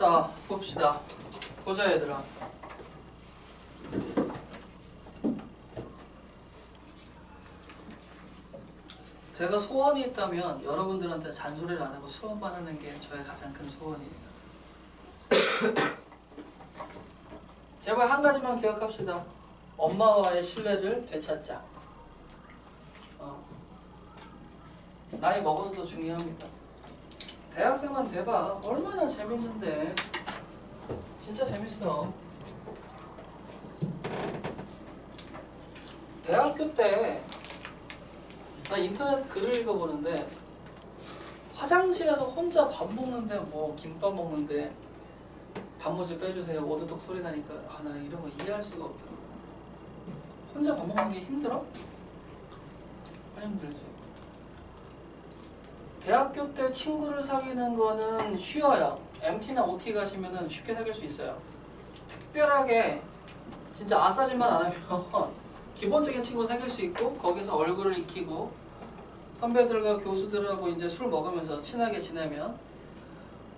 자, 봅시다. 보자, 얘들아. 제가 소원이 있다면 여러분들한테 잔소리를 안 하고 수업만 하는 게 저의 가장 큰 소원이에요. 제발 한 가지만 기억합시다. 엄마와의 신뢰를 되찾자. 어. 나이 먹어서도 중요합니다. 대학생만 돼봐. 얼마나 재밌는데. 진짜 재밌어. 대학교 때, 나 인터넷 글을 읽어보는데, 화장실에서 혼자 밥 먹는데, 뭐, 김밥 먹는데, 단무지 빼주세요. 오두독 소리 나니까, 아, 나 이런 거 이해할 수가 없더라고. 혼자 밥 먹는 게 힘들어? 안 힘들지. 대학교 때 친구를 사귀는 거는 쉬워요. MT나 OT 가시면은 쉽게 사귈 수 있어요. 특별하게 진짜 아싸짓만 안 하면 기본적인 친구 사귈 수 있고 거기서 얼굴을 익히고 선배들과 교수들하고 이제 술 먹으면서 친하게 지내면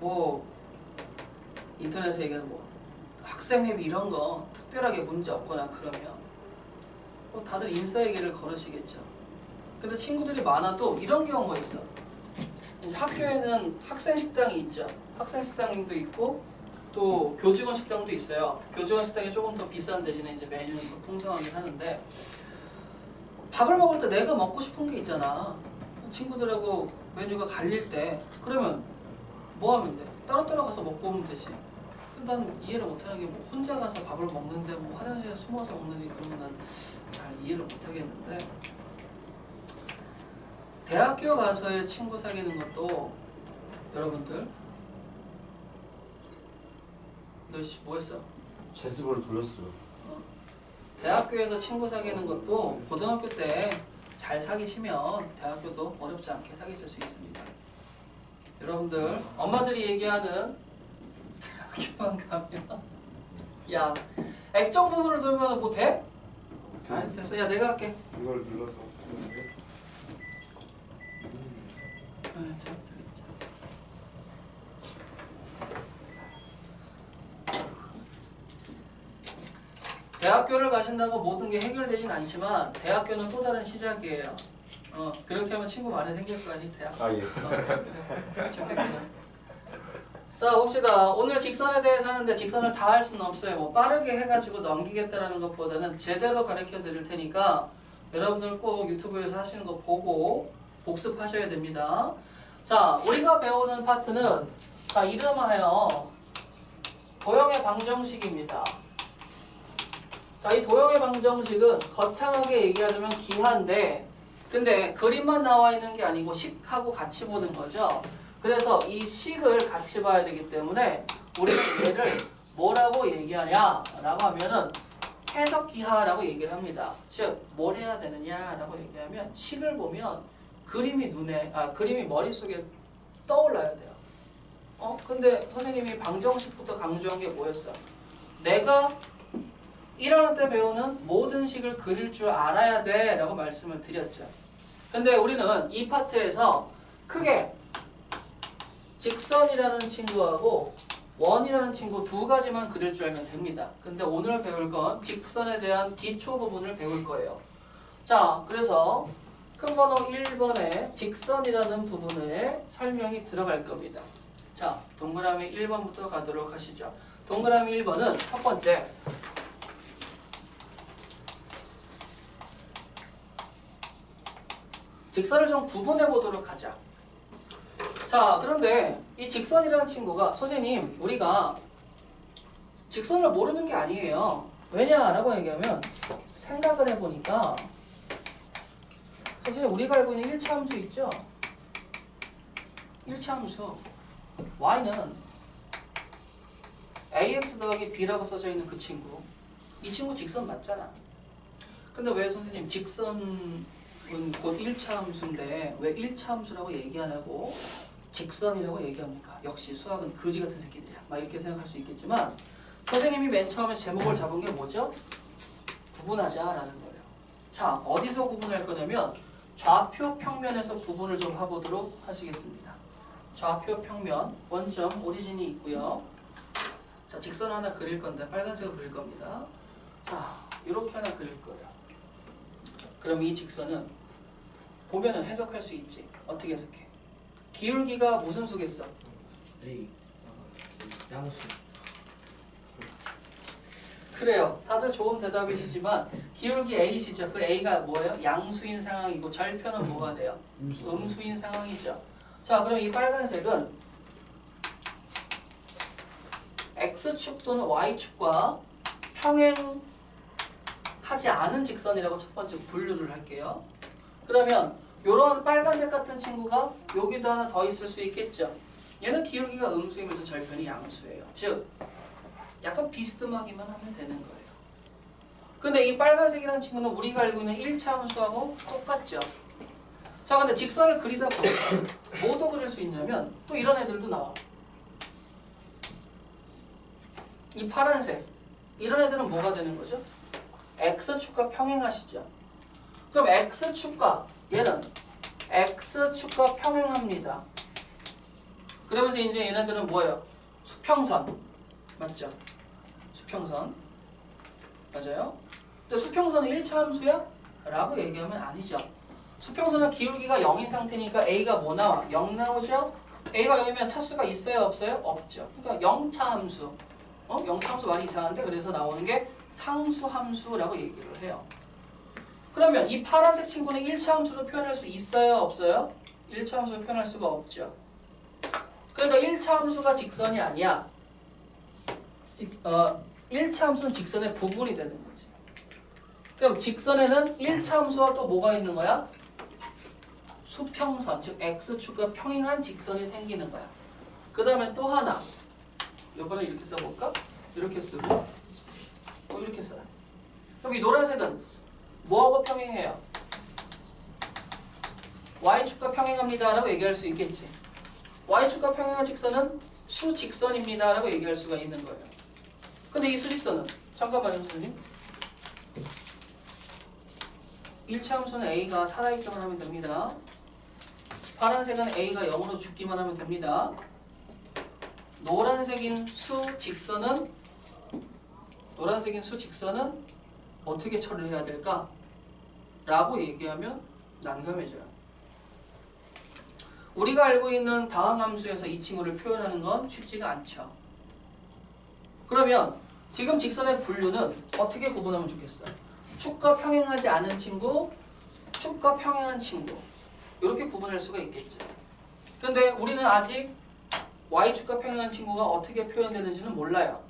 뭐 인터넷에 얘기하는 뭐 학생회비 이런 거 특별하게 문제 없거나 그러면 뭐 다들 인싸에게를 걸으시겠죠. 근데 친구들이 많아도 이런 경우가 있어. 이제 학교에는 학생 식당이 있죠. 학생 식당도 있고 또 교직원 식당도 있어요. 교직원 식당이 조금 더 비싼 대신에 이제 메뉴는 더 풍성하긴 하는데 밥을 먹을 때 내가 먹고 싶은 게 있잖아. 친구들하고 메뉴가 갈릴 때 그러면 뭐 하면 돼? 따로따로 가서 먹고 오면 되지. 난 이해를 못하는 게 뭐 혼자 가서 밥을 먹는데 뭐 화장실에 숨어서 먹는데 그러면 난잘 이해를 못하겠는데 대학교 가서의 친구 사귀는 것도 여러분들 너 씨 뭐했어? 제습을 돌렸어요. 대학교에서 친구 사귀는 것도 고등학교 때 잘 사귀시면 대학교도 어렵지 않게 사귀실 수 있습니다. 여러분들 엄마들이 얘기하는 대학교만 가면 야 액정 부분을 돌면 뭐 돼? 아 됐어 야 내가 할게 이걸 눌러서. 대학교를 가신다고 모든 게 해결되진 않지만 대학교는 또 다른 시작이에요. 어 그렇게 하면 친구 많이 생길 거 아니 대학. 아 예. 어. 자 봅시다. 오늘 직선에 대해서 하는데 직선을 다 할 수는 없어요. 뭐 빠르게 해가지고 넘기겠다라는 것보다는 제대로 가르쳐 드릴 테니까 여러분들 꼭 유튜브에서 하시는 거 보고 복습하셔야 됩니다. 자 우리가 배우는 파트는 자 이름하여 도형의 방정식입니다. 자 이 도형의 방정식은 거창하게 얘기하자면 기하인데 근데 그림만 나와 있는 게 아니고 식하고 같이 보는 거죠. 그래서 이 식을 같이 봐야 되기 때문에 우리는 얘를 뭐라고 얘기하냐라고 하면은 해석기하라고 얘기를 합니다. 즉, 뭘 해야 되느냐라고 얘기하면 식을 보면 그림이 눈에 아 그림이 머릿속에 떠올라야 돼요. 어? 근데 선생님이 방정식부터 강조한 게 뭐였어? 내가 1학년 때 배우는 모든 식을 그릴 줄 알아야 돼 라고 말씀을 드렸죠. 근데 우리는 이 파트에서 크게 직선이라는 친구하고 원이라는 친구 두 가지만 그릴 줄 알면 됩니다. 근데 오늘 배울 건 직선에 대한 기초 부분을 배울 거예요. 자, 그래서 큰 번호 1번에 직선이라는 부분에 설명이 들어갈 겁니다. 자, 동그라미 1번부터 가도록 하시죠. 동그라미 1번은 첫 번째 직선을 좀 구분해 보도록 하자. 자, 그런데 이 직선이라는 친구가 선생님, 우리가 직선을 모르는 게 아니에요. 왜냐라고 얘기하면 생각을 해보니까 선생님 우리가 알고 있는 1차 함수 있죠? 1차 함수 y는 ax 더하기 b라고 써져 있는 그 친구 이 친구 직선 맞잖아. 근데 왜 선생님 직선은 곧 1차 함수인데 왜 1차 함수라고 얘기 안 하고 직선이라고 얘기합니까? 역시 수학은 거지 같은 새끼들이야. 막 이렇게 생각할 수 있겠지만 선생님이 맨 처음에 제목을 잡은 게 뭐죠? 구분하자라는 거예요. 자, 어디서 구분할 거냐면 좌표 평면에서 구분을 좀 해보도록 하시겠습니다. 좌표 평면 원점 오리진이 있고요. 자, 직선 하나 그릴 건데 빨간색으로 그릴 겁니다. 자, 이렇게 하나 그릴 거예요. 그럼 이 직선은 보면은 해석할 수 있지. 어떻게 해석해? 기울기가 무슨 수겠어? A 어, 양수 그래요. 다들 좋은 대답이시지만 기울기 A시죠. 그 A가 뭐예요? 양수인 상황이고 절편은 뭐가 돼요? 음수 음수인 상황이죠. 자, 그럼 이 빨간색은 x축 또는 y축과 평행하지 않은 직선이라고 첫 번째 분류를 할게요. 그러면 이런 빨간색 같은 친구가 여기도 하나 더 있을 수 있겠죠. 얘는 기울기가 음수이면서 절편이 양수예요. 즉, 약간 비스듬하기만 하면 되는 거예요. 근데 이 빨간색이라는 친구는 우리가 알고 있는 1차 함수하고 똑같죠. 자, 근데 직선을 그리다 보니까 뭐도 그릴 수 있냐면 또 이런 애들도 나와. 이 파란색 이런 애들은 뭐가 되는 거죠? x축과 평행하시죠. 그럼 x축과 얘는 x축과 평행합니다. 그러면서 이제 얘네들은 뭐예요? 수평선 맞죠? 수평선 맞아요? 근데 수평선은 1차 함수야? 라고 얘기하면 아니죠. 수평선은 기울기가 0인 상태니까 a가 뭐 나와? 0 나오죠? a가 0이면 차수가 있어요 없어요? 없죠. 그러니까 0차 함수. 어? 0차 함수 말이 이상한데 그래서 나오는 게 상수 함수라고 얘기를 해요. 그러면 이 파란색 친구는 1차 함수로 표현할 수 있어요 없어요? 1차 함수로 표현할 수가 없죠. 그러니까 1차 함수가 직선이 아니야. 직- 어, 1차 함수는 직선의 부분이 되는 거지. 그럼 직선에는 1차 함수와 또 뭐가 있는 거야? 수평선, 즉 x축과 평행한 직선이 생기는 거야. 그 다음에 또 하나. 이번에 이렇게 써볼까? 이렇게 쓰고, 어, 이렇게 써요. 그럼 이 노란색은 뭐하고 평행해요? y축과 평행합니다. 라고 얘기할 수 있겠지. y축과 평행한 직선은 수직선입니다. 라고 얘기할 수가 있는 거예요. 근데 이 수직선은, 잠깐만요, 선생님. 1차 함수는 a가 살아있기만 하면 됩니다. 파란색은 a가 0으로 죽기만 하면 됩니다. 노란색인 수 직선은 노란색인 수 직선은 어떻게 처리해야 될까? 라고 얘기하면 난감해져요. 우리가 알고 있는 다항함수에서 이 친구를 표현하는 건 쉽지가 않죠. 그러면 지금 직선의 분류는 어떻게 구분하면 좋겠어요? 축과 평행하지 않은 친구, 축과 평행한 친구 이렇게 구분할 수가 있겠죠. 근데 우리는 아직 y축과 평행한 친구가 어떻게 표현되는지는 몰라요.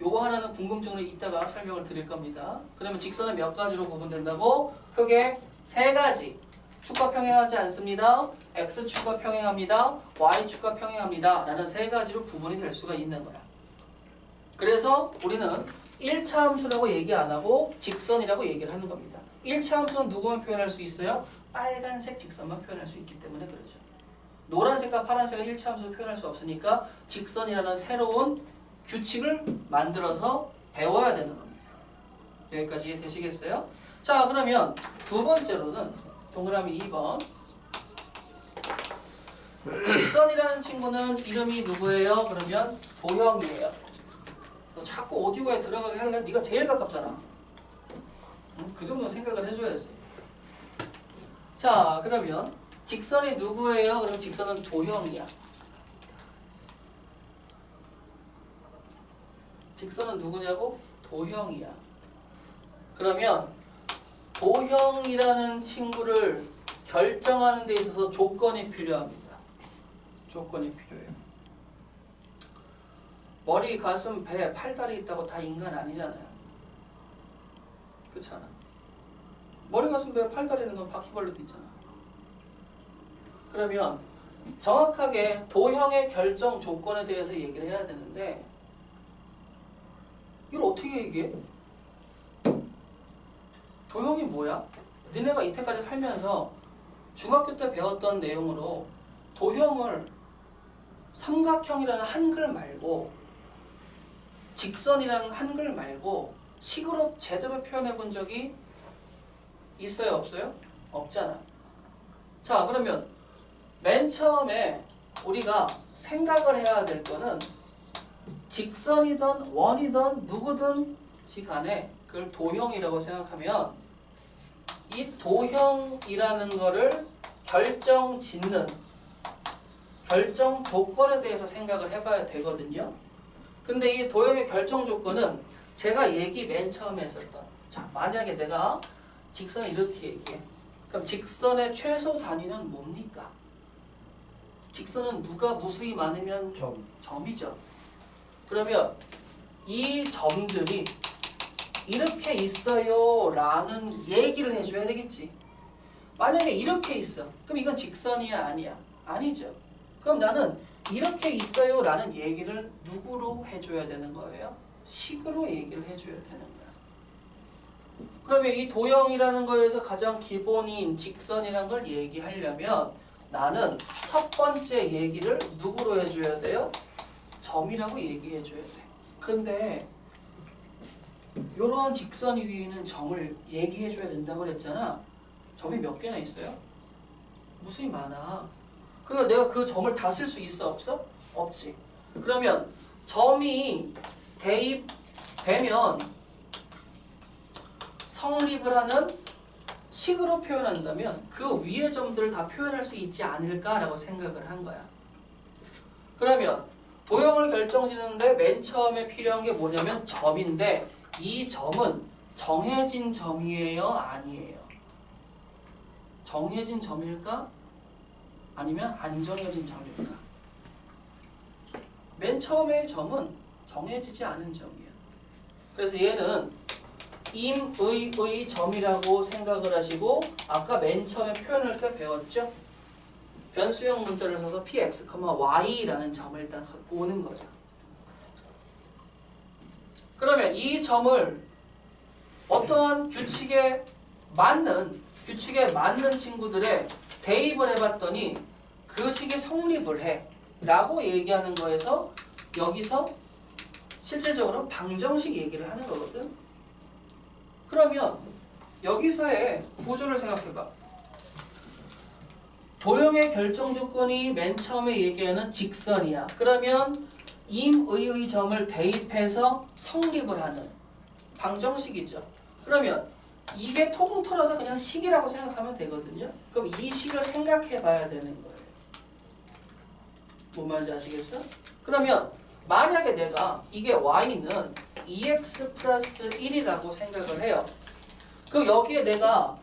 요거 하나는 궁금증으로 이따가 설명을 드릴 겁니다. 그러면 직선은 몇 가지로 구분된다고? 크게 세 가지. 축과 평행하지 않습니다. x축과 평행합니다. y축과 평행합니다. 라는 세 가지로 구분이 될 수가 있는 거야. 그래서 우리는 1차 함수라고 얘기 안 하고 직선이라고 얘기를 하는 겁니다. 1차 함수는 누구만 표현할 수 있어요? 빨간색 직선만 표현할 수 있기 때문에 그러죠. 노란색과 파란색은 1차 함수로 표현할 수 없으니까 직선이라는 새로운 규칙을 만들어서 배워야 되는 겁니다. 여기까지 이해되시겠어요? 자 그러면 두 번째로는 동그라미 2번 직선이라는 친구는 이름이 누구예요? 그러면 도형이에요. 너 자꾸 오디오에 들어가게 할래? 네가 제일 가깝잖아. 응? 그 정도는 생각을 해줘야지. 자, 그러면 직선이 누구예요? 그럼 직선은 도형이야. 직선은 누구냐고? 도형이야. 그러면 도형이라는 친구를 결정하는 데 있어서 조건이 필요합니다. 조건이 필요해요. 머리, 가슴, 배, 팔다리 있다고 다 인간 아니잖아요. 그렇잖아. 머리, 가슴, 배, 팔다리 있는 건 바퀴벌레도 있잖아. 그러면 정확하게 도형의 결정 조건에 대해서 얘기를 해야 되는데 이걸 어떻게 얘기해? 도형이 뭐야? 니네가 이때까지 살면서 중학교 때 배웠던 내용으로 도형을 삼각형이라는 한글 말고 직선이라는 한글 말고 식으로 제대로 표현해 본 적이 있어요 없어요? 없잖아. 자 그러면 맨 처음에 우리가 생각을 해야 될 거는 직선이든 원이든 누구든지 간에 그걸 도형이라고 생각하면 이 도형이라는 거를 결정 짓는 결정 조건에 대해서 생각을 해봐야 되거든요. 근데 이 도형의 결정 조건은 제가 얘기 맨 처음에 했었던 자 만약에 내가 직선을 이렇게 얘기해 그럼 직선의 최소 단위는 뭡니까? 직선은 누가 무수히 많으면 점. 점이죠. 그러면 이 점들이 이렇게 있어요 라는 얘기를 해줘야 되겠지. 만약에 이렇게 있어. 그럼 이건 직선이야 아니야? 아니죠. 그럼 나는 이렇게 있어요 라는 얘기를 누구로 해줘야 되는 거예요? 식으로 얘기를 해줘야 되는 거야. 그러면 이 도형이라는 거에서 가장 기본인 직선이라는 걸 얘기하려면 나는 첫 번째 얘기를 누구로 해줘야 돼요? 점이라고 얘기해줘야 돼. 근데 이러한 직선 위에는 점을 얘기해줘야 된다고 그랬잖아. 점이 몇 개나 있어요? 무수히 많아. 그러니까 내가 그 점을 다 쓸 수 있어 없어? 없지. 그러면 점이 대입되면 성립을 하는 식으로 표현한다면 그 위의 점들을 다 표현할 수 있지 않을까라고 생각을 한 거야. 그러면 도형을 결정짓는데 맨 처음에 필요한 게 뭐냐면 점인데 이 점은 정해진 점이에요, 아니에요? 정해진 점일까? 아니면 안 정해진 점일까? 맨 처음의 점은 정해지지 않은 점이에요. 그래서 얘는 임의의 점이라고 생각을 하시고 아까 맨 처음에 표현할 때 배웠죠? 변수형 문자를 써서 px, y라는 점을 일단 갖고 오는 거예요. 그러면 이 점을 어떠한 규칙에 맞는 규칙에 맞는 친구들의 대입을 해봤더니 그 식이 성립을 해 라고 얘기하는 거에서 여기서 실질적으로 방정식 얘기를 하는 거거든. 그러면 여기서의 구조를 생각해봐. 도형의 결정 조건이 맨 처음에 얘기하는 직선이야. 그러면 임의의 점을 대입해서 성립을 하는 방정식이죠. 그러면 이게 통틀어서 그냥 식이라고 생각하면 되거든요. 그럼 이 식을 생각해 봐야 되는 거예요. 뭔 말인지 아시겠어? 그러면 만약에 내가 이게 y는 2x 플러스 1이라고 생각을 해요. 그럼 여기에 내가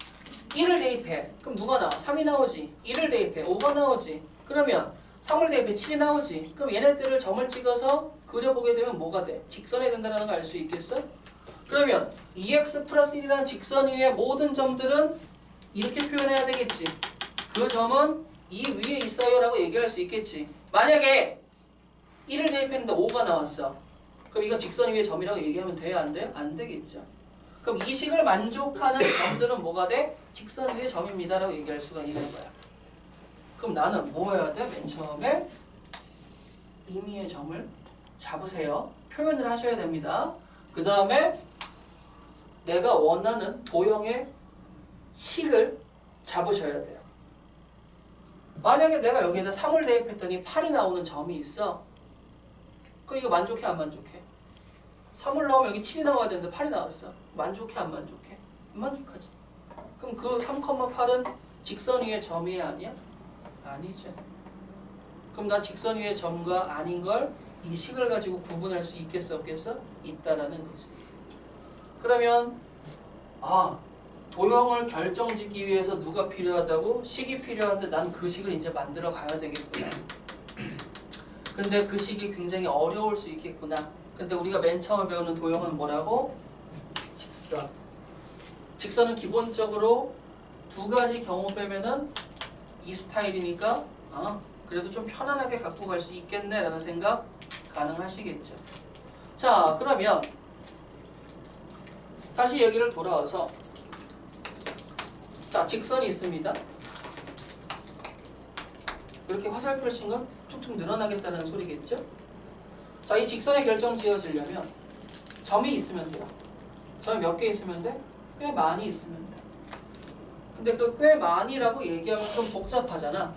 1을 대입해. 그럼 누가 나와? 3이 나오지. 1을 대입해. 5가 나오지. 그러면 3을 대입해 7이 나오지. 그럼 얘네들을 점을 찍어서 그려보게 되면 뭐가 돼? 직선이 된다는 걸 알 수 있겠어? 그러면 2x 플러스 1이라는 직선 위의 모든 점들은 이렇게 표현해야 되겠지. 그 점은 이 위에 있어요 라고 얘기할 수 있겠지. 만약에 1을 대입했는데 5가 나왔어. 그럼 이건 직선 위의 점이라고 얘기하면 돼요? 안 돼요? 안 되겠죠. 그럼 이 식을 만족하는 점들은 뭐가 돼? 직선 위의 점입니다 라고 얘기할 수가 있는 거야. 그럼 나는 뭐 해야 돼? 맨 처음에 임의의 점을 잡으세요. 표현을 하셔야 됩니다. 그 다음에 내가 원하는 도형의 식을 잡으셔야 돼요. 만약에 내가 여기에다 3을 대입했더니 8이 나오는 점이 있어. 그럼 이거 만족해 안 만족해? 3을 넣으면 여기 7이 나와야 되는데 8이 나왔어. 만족해 안 만족해? 안 만족하지. 그럼 그 3,8은 직선 위의 점이 아니야? 아니죠. 그럼 난 직선 위의 점과 아닌 걸 이 식을 가지고 구분할 수 있겠어 없겠어? 있다라는 거지. 그러면 아 도형을 결정짓기 위해서 누가 필요하다고? 식이 필요한데 난 그 식을 이제 만들어 가야 되겠구나. 근데 그 식이 굉장히 어려울 수 있겠구나. 근데 우리가 맨 처음에 배우는 도형은 뭐라고? 직선. 직선은 기본적으로 두 가지 경우 빼면은 이 스타일이니까 아 그래도 좀 편안하게 갖고 갈 수 있겠네라는 생각 가능하시겠죠. 자 그러면 다시 얘기를 돌아와서 자 직선이 있습니다. 이렇게 화살표를 친건 쭉쭉 늘어나겠다는 소리겠죠? 자, 이 직선의 결정 지어지려면 점이 있으면 돼요. 점이 몇 개 있으면 돼? 꽤 많이 있으면 돼. 근데 그 꽤 많이라고 얘기하면 좀 복잡하잖아.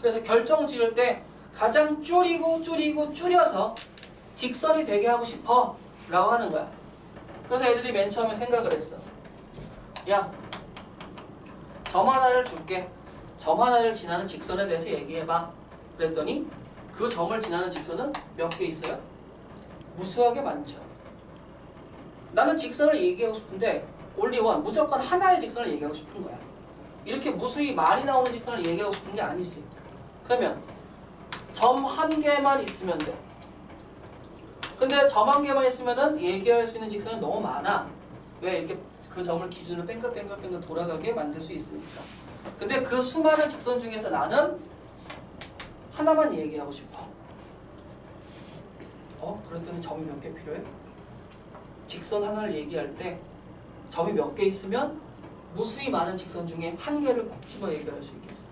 그래서 결정 지을 때 가장 줄이고 줄이고 줄여서 직선이 되게 하고 싶어 라고 하는 거야 그래서 애들이 맨 처음에 생각을 했어 야 점 하나를 줄게. 점 하나를 지나는 직선에 대해서 얘기해봐. 그랬더니 그 점을 지나는 직선은 몇 개 있어요? 무수하게 많죠. 나는 직선을 얘기하고 싶은데 올리원 무조건 하나의 직선을 얘기하고 싶은 거야. 이렇게 무수히 많이 나오는 직선을 얘기하고 싶은 게 아니지. 그러면 점 한 개만 있으면 돼. 근데 점 한 개만 있으면은 얘기할 수 있는 직선이 너무 많아. 왜? 이렇게 그 점을 기준으로 뺑글뺑글뺑글 돌아가게 만들 수 있으니까 근데 그 수많은 직선 중에서 나는 하나만 얘기하고 싶어 어? 그랬더니 점이 몇 개 필요해? 직선 하나를 얘기할 때 점이 몇 개 있으면 무수히 많은 직선 중에 한 개를 콕 집어 얘기할 수 있겠어.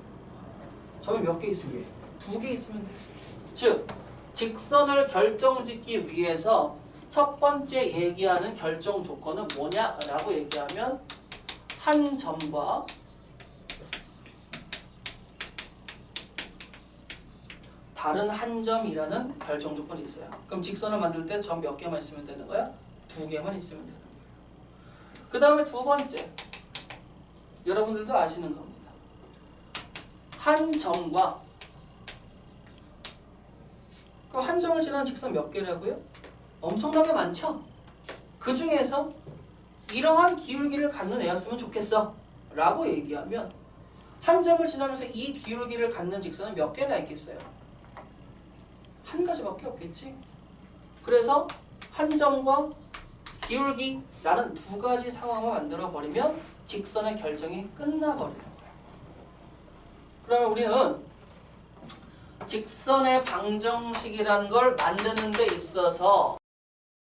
점이 몇 개 있으면 두 개 있으면 되지. 즉 직선을 결정짓기 위해서 첫 번째 얘기하는 결정 조건은 뭐냐라고 얘기하면 한 점과 다른 한 점이라는 결정 조건이 있어요. 그럼 직선을 만들 때 점 몇 개만 있으면 되는 거야? 두 개만 있으면 되는 거야. 그 다음에 두 번째 여러분들도 아시는 겁니다. 한 점과 그 한 점을 지나는 직선 몇 개라고요? 엄청나게 많죠? 그 중에서 이러한 기울기를 갖는 애였으면 좋겠어 라고 얘기하면 한 점을 지나면서 이 기울기를 갖는 직선은 몇 개나 있겠어요? 한 가지밖에 없겠지 그래서 한 점과 기울기라는 두 가지 상황을 만들어 버리면 직선의 결정이 끝나버리는 거예요. 그러면 우리는 직선의 방정식이라는 걸 만드는 데 있어서